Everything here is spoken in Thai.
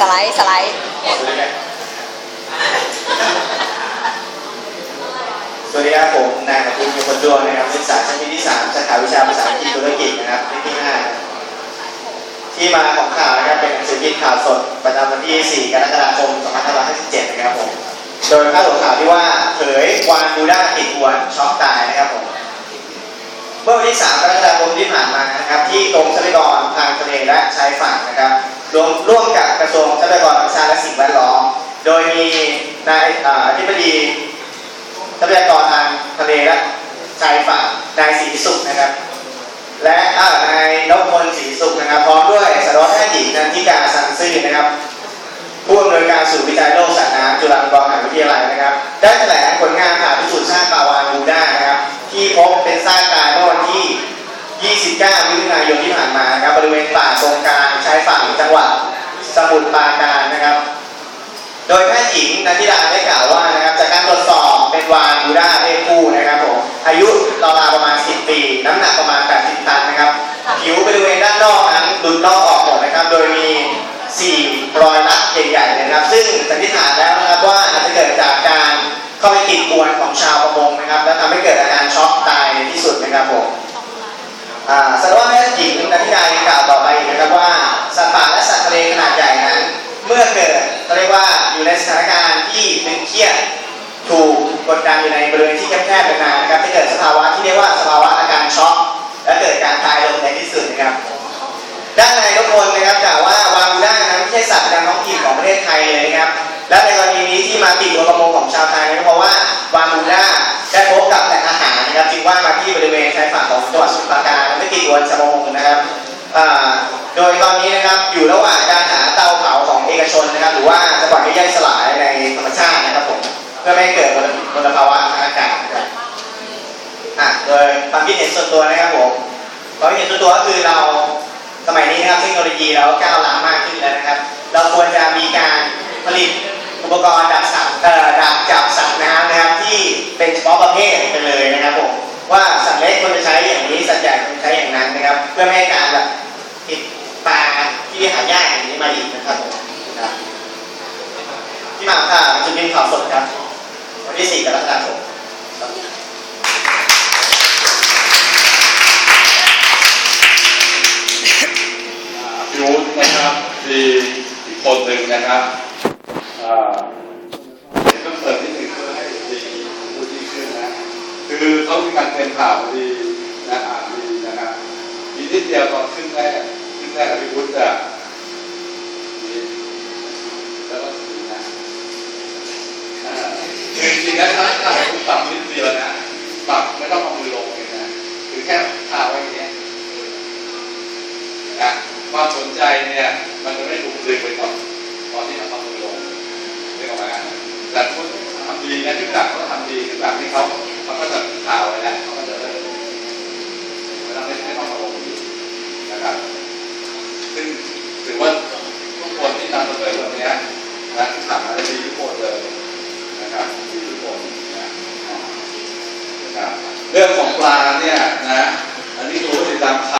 สไลด์สไลด์สวัสดีครับผมนายอภิยุคนดวงนะครับศึกษาชั้นปีที่3สาขาวิชาภาษาอังกฤษธุรกิจนะครับปีที่5ที่มาของข่าวนะครับเป็นหนังสือพิมพ์ข่าวสดประจำวันที่ 4 กรกฎาคม 2557 นะครับผมโดยพาหัวข่าวที่ว่าเผยวานบูด้าติดอวนช็อกตายนะครับผมเมื่อวันที่ 3 กรกฎาคมที่ผ่านมานะครับที่กรม ทางทะเลและชายฝั่งนะครับรวมร่วมกับกระทรวงทรัพยากรธรรมชาติและสิ่งแวดล้อม โดยมีนายอธิบดีทรัพยากรทางทะเลและชายฝั่งนายศรีสุขนะครับ และนายนพพลศรีสุขนะครับ พร้อมด้วยสารวัตรแพทย์หญิงนันทิกาสันซื่อนะครับผู้อำนวยการศูนย์วิจัยโรคสัตว์น้ำจุฬาลงก 29มิถุนายนที่ผ่านมานะครับบริเวณป่าตรงกลางชายฝั่งจังหวัดสมุทรปราการนะครับ โดยแพทย์หญิงนันทิดาได้กล่าวว่านะครับจากการตรวจสอบเป็นวานบูด้าเพศผู้นะครับผมอายุราวๆประมาณ 10 ปี น้ำหนักประมาณ 80 ตันนะครับผิวบริเวณด้านนอกนั้นหลุดลอกออกหมดนะครับ โดยมี4รอยรัดใหญ่ๆเลยนะครับ ซึ่งสันนิษฐานแล้วนะครับว่าอาจจะเกิดจากการเข้าไปติดอวนของชาวประมงนะครับ และทำให้เกิดอาการช็อกตายในที่สุดนะครับผมอ่า สารวัตรแพทย์หญิงนันทิดายกล่าวต่อไปอีกนะครับว่าสัตว์ป่าและสัตว์ทะเลขนาดใหญ่นั้น เมื่อเกิดเขาเรียกว่าอยู่ในสถานการณ์ที่ตึงเครียดถูกกดดันอยู่ในบริเวณที่แคบๆนานๆนะครับจะเกิดสภาวะที่เรียกว่าสภาวะอาการช็อกและเกิดการตายลงในที่สุดนะครับ ด้านในายนพพลนะครับกล่าวว่าวาบูด้านั้นไม่ใช่สัตว์ประจำท้องถิ่นของประเทศไทยเลยนะครับและในกรณีนี้ที่มาติดเรือประมงของชาวไทยนะครับเพราะว่า ที่บริเวณชายฝั่งของจังหวัดสมุทรปราการไม่ติดอวนชาวประมงนะครับโดยตอนนี้นะครับอยู่ระหว่างการหาเตาเผาของเอกชนนะครับ หรือว่าจะปล่อยให้ย่อยสลายในธรรมชาตินะครับผมเพื่อไม่ให้เกิดมลมลภาวะทางอากาศนะครับอะโดยความคิดเห็นส่วนตัวนะครับผมความคิดเห็นส่วนตัวก็คือเราสมัยนี้นะครับเทคโนโลยีเราก้าวล้ำมากขึ้นแล้วนะครับ เราควรจะมีการผลิตอุปกรณ์ดักสัตว์ดักจับสัตว์น้ำนะครับที่เป็นเฉพาะประเภทไปเลย พื่อไม่ให้การแบบติดปลาที่หายากอย่างนี้มาอีกนะครับผมครับที่มาค่ะจุดบินข่าวสดครับ วันที่ 4 กรกฎาคมครับพิวุฒินะครับมีอีกคนหนึ่งนะครับอ่าเพิ่มเติมนิดหนึ่งเพื่อให้ดีพูดดีขึ้นนะ คือเขามีการเป็นข่าวดีอ่านดีนะครับมีนิ ดเดียวตอนขึ้นแรกขึ้นแรกพิวุฒิจะนี่แล้วก็สีนะอ่าคือจริงๆนะถ้าถ้าผมปรับนิดเดียวนะปรับไม่ต้องเอามือลงเลยนะคือแค่ขาไว้อย่างเงี้ยนะความสนใจเนี่ยมันจะไม่ถูกดึงไปก่อนตอนที่เราต้องมือลงเรียกว่าแต่คนทำดีนะที่หลังเขาทำดีที่หลังที่เขาเขาก็จะข่าวไว้แล้วเขาก็จะเริ่มไม่ต้องไม่ไม่ต้องมาลงดีนะครับ ซึ่งถือว่าทุกคนที่นำเสนอแบบนี้นะทำอะไรดีทุกคนเลยนะครับดีทุกคนนะนะครับเรื่องของปลาเนี่ยนะ